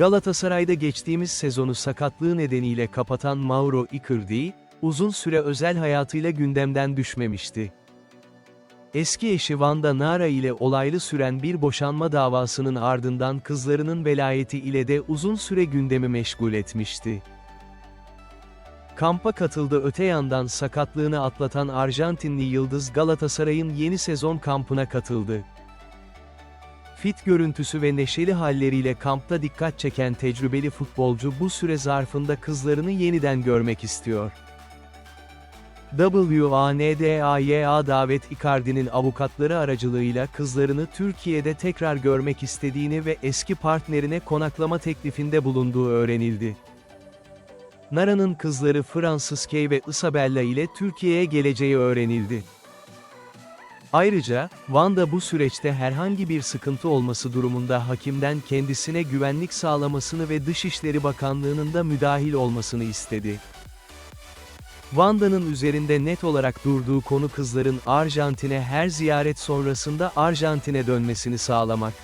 Galatasaray'da geçtiğimiz sezonu sakatlığı nedeniyle kapatan Mauro Icardi, uzun süre özel hayatıyla gündemden düşmemişti. Eski eşi Vanda Nara ile olaylı süren bir boşanma davasının ardından kızlarının velayeti ile de uzun süre gündemi meşgul etmişti. Kampa katıldı öte yandan sakatlığını atlatan Arjantinli Yıldız Galatasaray'ın yeni sezon kampına katıldı. Fit görüntüsü ve neşeli halleriyle kampta dikkat çeken tecrübeli futbolcu bu süre zarfında kızlarını yeniden görmek istiyor. WANDAYA davet Icardi'nin avukatları aracılığıyla kızlarını Türkiye'de tekrar görmek istediğini ve eski partnerine konaklama teklifinde bulunduğu öğrenildi. Nara'nın kızları Francis Kay ve Isabella ile Türkiye'ye geleceği öğrenildi. Ayrıca, Wanda bu süreçte herhangi bir sıkıntı olması durumunda hakimden kendisine güvenlik sağlamasını ve Dışişleri Bakanlığı'nın da müdahil olmasını istedi. Wanda'nın üzerinde net olarak durduğu konu kızların Arjantin'e her ziyaret sonrasında Arjantin'e dönmesini sağlamak.